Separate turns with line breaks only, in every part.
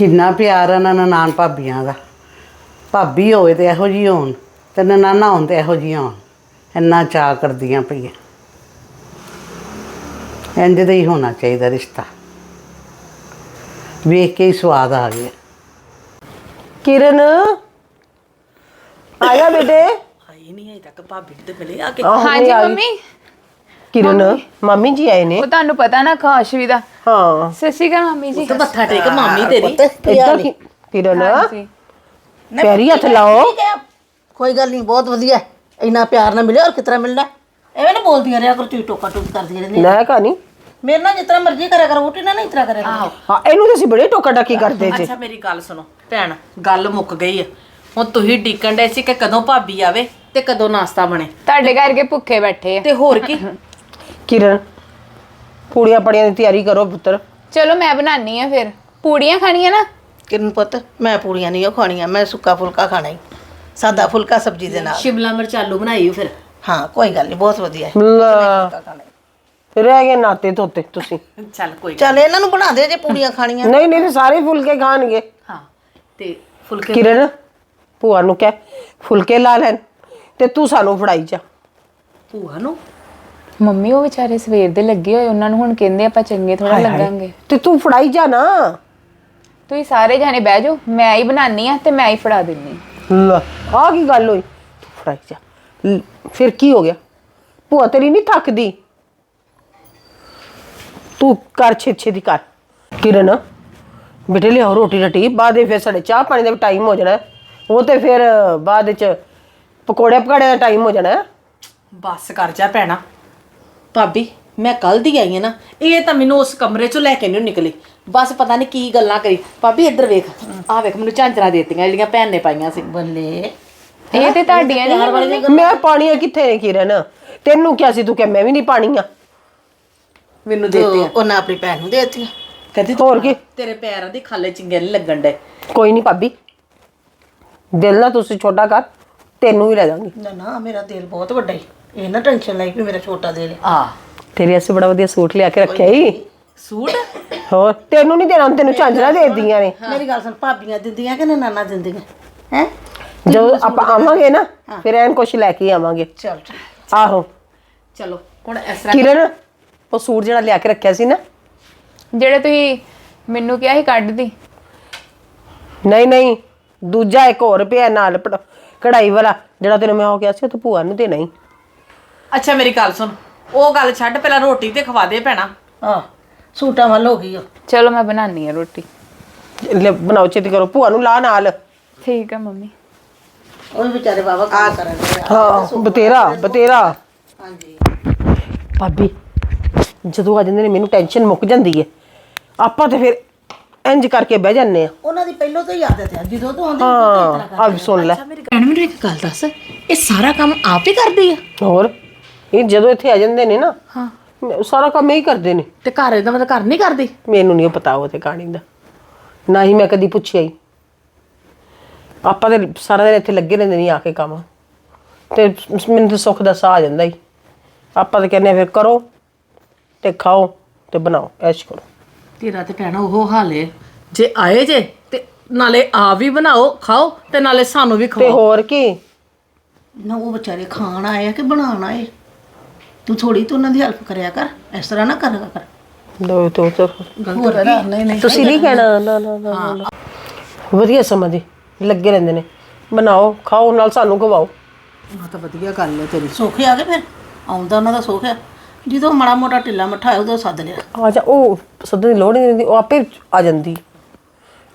ਕਿੰਨਾ ਪਿਆਰ ਆ ਨਾ ਨਨਾਣ ਭਾਬੀਆਂ ਦਾ। ਭਾਬੀ ਹੋਵੇ ਤੇ ਇਹੋ ਜਿਹੀ ਹੋਣ ਤੇ ਨਨਾਣਾ ਹੋਣ ਤੇ ਇਹੋ ਜਿਹੀਆਂ ਹੋਣ। ਇੰਨਾ ਚਾਅ ਕਰਦੀਆਂ ਪਈਆਂ। ਇੰਜ ਦਾ ਹੀ ਹੋਣਾ ਚਾਹੀਦਾ ਰਿਸ਼ਤਾ। ਵੇਖ ਕੇ ਹੀ ਸਵਾਦ ਆ ਗਿਆ।
ਕਿਰਨ ਆਇਆ ਬੇਟੇ?
ਆਈ ਨਹੀਂ ਅਜੇ ਤੱਕ ਭਾਬੀ ਤੇ ਮਿਲੇ ਆ ਕੇ।
ਹਾਂਜੀ। ਮੰਮੀ।
ਕਿਰਨ ਮੰਮੀ। ਜੀ ਆਏ ਨੇ।
ਉਹ ਤੁਹਾਨੂੰ ਪਤਾ ਨਾ ਖਾਸ਼ਵੀ ਦਾ।
ਹਾਂ।
ਸਤਿ ਸ਼੍ਰੀ ਅਕਾਲ ਮੰਮੀ ਜੀ।
ਤੇ ਮੱਥਾ ਟੇਕ ਮਾਮੀ ਤੇਰੀ।
ਇੱਦਾਂ ਕੀ ਕਿਰਨ।
ਹਾਂਜੀ।
ਪੈਰੀ ਹੱਥ ਲਾਓ।
ਕੋਈ ਗੱਲ ਨਹੀਂ ਬਹੁਤ ਵਧੀਆ। ਹੈ। ਇੰਨਾ ਪਿਆਰ ਨਾ ਮਿਲੇ ਔਰ ਕਿਤਨਾ ਮਿਲਣਾ? ਐਵੇਂ ਨਾ ਬੋਲਦੀਆਂ ਰਿਹਾ ਕਰੋ ਤੁਸੀਂ ਟੋਕਾ ਟੋਕ ਕਰਦੀਆਂ ਰਹਿੰਦੀਆਂ।
ਨਾ ਕਹਾਣੀ।
ਮੇਰੇ ਨਾਲ ਜਿਤਨਾ ਮਰਜ਼ੀ ਕਰਿਆ ਕਰੋ ਵੋਟੀ ਨਾਲ ਨਹੀਂ ਇਤਨਾ ਕਰਿਆ ਕਰੋ।
ਹਾਂ ਇਹਨੂੰ ਤਾਂ ਅਸੀਂ ਬੜੇ ਟੋਕਾ ਟਾਕੀ ਕਰਦੇ ਜੀ।
ਅੱਛਾ ਮੇਰੀ ਗੱਲ ਸੁਣੋ। ਭੈਣ ਗੱਲ ਮੁੱਕ ਗਈ ਆ। ਹੁਣ ਤੁਸੀਂ ਡੀਕਣ ਦੇ ਸੀ ਕਿ ਕਦੋਂ ਭਾਬੀ ਆਵੇ ਤੇ ਕਦੋਂ ਨਾਸਤਾ ਬਣੇ।
ਤੁਹਾਡੇ ਕਰਕੇ ਭੁੱਖੇ ਬੈਠੇ ਆ।
ਤੇ ਹੋਰ ਕੀ?
ਕਿਰਨ ਪੂੜੀਆਂ ਪੜੀਆਂ ਦੀ ਤਿਆਰੀ ਕਰੋ ਪੁੱਤਰ।
ਚਲੋ ਮੈਂ ਬਣਾਨੀ ਆ ਫਿਰ। ਪੂੜੀਆਂ ਖਾਣੀਆਂ ਨਾ?
ਕਿਰਨ ਪੁੱਤ ਮੈਂ ਪੂੜੀਆਂ ਨਹੀਂ ਉਹ ਖਾਣੀਆਂ ਮੈਂ ਸੁੱਕਾ ਫੁਲਕਾ ਖਾਣਾ ਹੀ। ਸਾਦਾ ਫੁਲਕਾ ਸਬਜ਼ੀ ਦੇ ਨਾਲ।
ਸ਼ਿਮਲਾ ਮਿਰਚ ਆਲੂ ਬਣਾਈ ਫਿਰ।
ਹਾਂ ਕੋਈ ਗੱਲ ਨਹੀਂ ਬਹੁਤ ਵਧੀਆ ਹੈ।
ਲੈ,
ਫੁਲਕਾ ਖਾਣਾ ਹੈ।
ਰਹਿ ਗਏ ਨਾਤੇ ਧੋਤੇ ਤੁਸੀਂ।
ਚੱਲ ਕੋਈ
ਚੱਲ ਇਹਨਾਂ ਨੂੰ ਬਣਾ ਦੇ ਜੇ ਪੂੜੀਆਂ ਖਾਣੀਆਂ।
ਨਹੀਂ ਨਹੀਂ ਤੇ ਸਾਰੇ ਫੁਲਕੇ ਖਾਣਗੇ।
ਹਾਂ ਤੇ ਫੁਲਕੇ
ਕਿਰਨ ਭੂਆ ਨੂੰ ਕਹਿ ਫੁਲਕੇ ਲਾ ਲੈਣ ਤੇ ਤੂੰ ਸਾਨੂੰ ਫੜਾਈ ਜਾ।
ਭੂਆ ਨੂੰ?
ਮੰਮੀ ਉਹ ਵਿਚਾਰੇ ਸਵੇਰ ਦੇ ਲੱਗੇ ਹੋਏ ਉਹਨਾਂ ਨੂੰ ਹੁਣ ਕਹਿੰਦੇ ਆਪਾਂ ਚੰਗੇ ਥੋੜਾ
ਹਾਏ ਹਾਏ।
ਲੱਗਾਂਗੇ।
ਤੇ ਤੂੰ ਫੜਾਈ ਜਾ ਨਾ।
ਤੁਸੀਂ ਸਾਰੇ ਜਾਣੇ ਬਹਿ ਜਾਓ ਮੈਂ ਹੀ ਬਣਾਨੀ ਆ ਤੇ ਮੈਂ ਹੀ ਫੜਾ ਦਿੰਨੀ
ਲੈ ਆ ਕੀ ਗੱਲ ਹੋਈ? ਤੂੰ ਫੜਾਈ ਜਾ। ਲੈ, ਫਿਰ ਕੀ ਹੋ ਗਿਆ? ਭੂਆ ਤੇਰੀ ਨਹੀਂ ਥੱਕਦੀ? ਤੂੰ ਕਰ ਛੇ ਛੇ ਦੀ ਕਰ। ਕਿਰਨ ਬੇਟੇ ਲਿਆਓ ਰੋਟੀ ਰਟੀ ਬਾਅਦ ਵਿੱਚ ਫਿਰ ਸਾਡੇ ਚਾਹ ਪਾਣੀ ਦਾ ਵੀ ਟਾਈਮ ਹੋ ਜਾਣਾ। ਹੈ। ਉਹ ਤੇ ਫਿਰ ਬਾਅਦ ਵਿੱਚ ਪਕੌੜੇ ਪਕਾੜੇ ਦਾ ਟਾਈਮ ਹੋ ਜਾਣਾ। ਹੈ।
ਬੱਸ ਕਰ ਜਾ ਭੈਣਾ। ਭਾਬੀ ਮੈਂ ਕੱਲ ਦੀ ਆਈ ਹਾਂ ਨਾ ਇਹ ਤਾਂ ਮੈਨੂੰ ਉਸ ਕਮਰੇ ਚੋਂ ਲੈ ਕੇ ਨਹੀਂ ਨਿਕਲੀ। ਬਸ ਪਤਾ ਨਹੀਂ ਕੀ ਗੱਲਾਂ ਕਰੀ। ਭਾਬੀ ਇੱਧਰ ਵੇਖ। ਆਹ ਵੇਖ ਮੈਨੂੰ ਝਾਂਜਰਾਂ ਦੇਤੀਆਂ ਜਿਹੜੀਆਂ ਭੈਣ ਨੇ ਪਾਈਆਂ ਸੀ।
ਬੱਲੇ।
ਇਹ ਤੇ ਤੁਹਾਡੀਆਂ ਨਹੀਂ
ਮੈਂ ਪਾਣੀਆਂ ਕਿੱਥੇ ਨੇ ਕਿਰਨ? ਤੈਨੂੰ ਕਿਹਾ ਸੀ ਤੂੰ ਕਿ ਮੈਂ ਵੀ ਨਹੀਂ ਪਾਣੀਆਂ
ਮੈਨੂੰ ਦੇਤੀਆਂ।
ਉਹਨਾਂ ਆਪਣੀ ਭੈਣ ਨੂੰ ਦੇ ਦਿੱਤੀਆਂ।
ਕਹਿੰਦੀ
ਹੋਰ ਕੀ?
ਤੇਰੇ ਪੈਰਾਂ ਦੀ ਖਾਲੇ ਚੰਗੇ ਨਹੀਂ ਲੱਗਣ ਡੇ
ਕੋਈ ਨਹੀਂ ਭਾਬੀ। ਦਿਲ ਨਾ ਤੁਸੀਂ ਛੋਟਾ ਕਰ ਤੈਨੂੰ ਵੀ ਲੈ ਜਾਵਾਂਗੀ।
ਨਾ ਨਾ ਮੇਰਾ ਦਿਲ ਬਹੁਤ ਵੱਡਾ ਹੈ ਇਹ ਨਾ ਟੈਨਸ਼ਨ ਲਈ ਵੀ ਮੇਰਾ ਛੋਟਾ ਦਿਲ ਹੈ।
ਆ
ਤੇਰੇ ਵਾਸਤੇ ਬੜਾ ਵਧੀਆ ਸੂਟ ਲਿਆ ਕੇ ਰੱਖਿਆ ਈ
ਸੂਟ?
ਹੋਰ ਤੈਨੂੰ ਨਹੀਂ ਦੇਣਾ ਤੈਨੂੰ ਝਾਂਜਰਾਂ ਦੇ ਦੀਆਂ ਨੇ।
ਮੇਰੀ ਗੱਲ ਸੁਣ ਭਾਬੀਆਂ ਦਿੰਦੀਆਂ ਕਿ ਨਾਨਾ ਦਿੰਦੀਆਂ? ਹੈ?
ਜਦੋਂ ਆਪਾਂ ਆਵਾਂਗੇ ਨਾ ਫਿਰ ਐਨ ਕੁਛ ਲੈ ਕੇ ਆਵਾਂਗੇ।
ਚਲ
ਆਹੋ।
ਚਲੋ ਹੁਣ ਇਸ ਤਰ੍ਹਾਂ
ਕਿਰਨ ਉਹ ਸੂਟ ਜਿਹੜਾ ਲਿਆ ਕੇ ਰੱਖਿਆ ਸੀ ਨਾ।
ਜਿਹੜੇ ਤੁਸੀਂ ਮੈਨੂੰ ਕਿਹਾ ਸੀ ਕੱਢ ਦੀ।
ਨਹੀਂ ਨਹੀਂ ਦੂਜਾ ਇੱਕ ਹੋਰ ਪਿਆ ਨਾਲ ਪੜ- ਕਢਾਈ ਵਾਲਾ ਜਿਹੜਾ ਤੈਨੂੰ ਮੈਂ ਉਹ ਕਿਹਾ ਸੀ ਉਹ ਤੂੰ ਭੂਆ ਨੂੰ ਦੇਣਾ ਹੀ।
ਅੱਛਾ ਮੇਰੀ ਗੱਲ ਸੁਣ। ਉਹ ਗੱਲ ਛੱਡ ਪਹਿਲਾਂ ਰੋਟੀ ਤੇ ਖਵਾ ਦੇ ਭੈਣਾ।
ਆ ਸੂਟਾਂ ਵੱਲ ਹੋ ਗਈ ਉਹ
ਚਲੋ ਮੈਂ ਬਣਾਨੀ ਆ ਰੋਟੀ।
ਲੈ ਬਣਾਓ ਛੇਤੀ ਕਰੋ। ਭੂਆ ਨੂੰ ਲਾ ਨਾਲ।
ਠੀਕ ਆ ਮੰਮੀ।
ਉਹ ਵੀ ਵਿਚਾਰੇ ਬਾਬਾ ਕੰਮ ਕਰਨ ਦੇ
ਹਾਂ ਬਤੇਰਾ ਬਤੇਰਾ
ਹਾਂਜੀ।
ਭਾਬੀ ਜਦੋਂ ਆ ਜਾਂਦੇ ਨੇ ਮੈਨੂੰ ਟੈਨਸ਼ਨ ਮੁੱਕ ਜਾਂਦੀ ਹੈ ਆਪਾਂ ਤੇ ਫਿਰ ਇੰਜ ਕਰਕੇ ਬਹਿ ਜਾਂਦੇ ਆ।
ਉਹਨਾਂ ਦੀ ਪਹਿਲੋਂ ਤੋਂ ਹੀ ਆਦਤ ਹੈ ਜਦੋਂ ਤੋਂ ਆਉਂਦੇ
ਹਾਂ ਆ। ਸੁਣ ਲੈ।
ਭੈਣ ਮੈਨੂੰ ਇੱਕ ਗੱਲ ਦੱਸ ਇਹ ਸਾਰਾ ਕੰਮ ਆਪ ਹੀ ਕਰਦੀ ਆ?
ਹੋਰ? ਇਹ ਜਦੋਂ ਇੱਥੇ ਆ ਜਾਂਦੇ ਨੇ ਨਾ ਹਾਂ। ਸਾਰਾ ਕੰਮ ਇਹ ਹੀ ਕਰਦੇ ਨੇ।
ਤੇ ਘਰ ਇਹਦਾ ਮਤਲਬ ਘਰ ਨਹੀਂ ਕਰਦੀ?
ਮੈਨੂੰ ਨਹੀਂ ਪਤਾ ਉਹ ਤੇ ਕਹਾਣੀ ਦਾ। ਨਾ ਹੀ ਮੈਂ ਕਦੀ ਪੁੱਛਿਆ ਹੀ। ਆਪਾਂ ਤੇ ਸਾਰਾ ਦਿਨ ਇੱਥੇ ਲੱਗੇ ਰਹਿੰਦੇ ਨਹੀਂ ਆ ਕੇ ਕੰਮ। ਤੇ ਮੈਨੂੰ ਤਾਂ ਸੁੱਖ ਦਾ ਸਾਹ ਆ ਜਾਂਦਾ ਹੀ। ਆਪਾਂ ਤਾਂ ਕਹਿੰਦੇ ਆ ਫਿਰ ਕਰੋ ਤੇ ਖਾਓ ਤੇ ਬਣਾਓ ਐਸ਼ ਕਰੋ।
ਤੇਰਾ ਤੇ ਭੈਣਾ ਉਹ ਹਾਲ ਹੈ ਜੇ ਆਏ ਜੇ ਤੇ ਨਾਲੇ ਆ ਵੀ ਬਣਾਓ ਖਾਓ ਤੇ ਨਾਲੇ ਸਾਨੂੰ ਵੀ
ਤੇ
ਖਵਾਓ।
ਹੋਰ ਕੀ?
ਨਾ ਉਹ ਵਿਚਾਰੇ ਖਾਣ ਆਏ ਆ ਕਿ ਬਣਾਉਣ ਆਏ? ਤੂੰ ਥੋੜੀ ਤੂੰ ਉਹਨਾਂ ਦੀ ਹੈਲਪ ਕਰਿਆ ਕਰ ਇਸ ਤਰ੍ਹਾਂ ਨਾ ਕਰਿਆ ਕਰ।
ਲੋ ਤੋ ਤੋ
ਹੋਰ ਕੀ ਨਹੀਂ ਨਹੀਂ
ਤੁਸੀਂ ਨਹੀਂ ਕਹਿਣਾ ਨਾ ਨਾ ਨਾ ਵਧੀਆ ਸਮਝੀ ਲੱਗੇ ਰਹਿੰਦੇ ਨੇ। ਬਣਾਓ ਖਾਓ ਨਾਲ ਸਾਨੂੰ ਖਵਾਓ।
ਆ ਤਾਂ ਵਧੀਆ ਗੱਲ ਹੈ ਤੇਰੀ।
ਸੋਖੇ ਆ ਗਏ ਫਿਰ? ਆਉਂਦਾ ਉਹਨਾਂ ਦਾ ਸੁੱਖ। ਆ ਜਦੋਂ ਮਾੜਾ ਮੋਟਾ ਢਿੱਲਾ ਮੱਠਾ ਉਦੋਂ ਸੱਦ ਲਿਆ।
ਆ ਜਾ ਉਹ ਸੱਦਣ ਦੀ ਲੋੜ ਹੀ ਨਹੀਂ ਹੁੰਦੀ ਉਹ ਆਪੇ ਆ ਜਾਂਦੀ।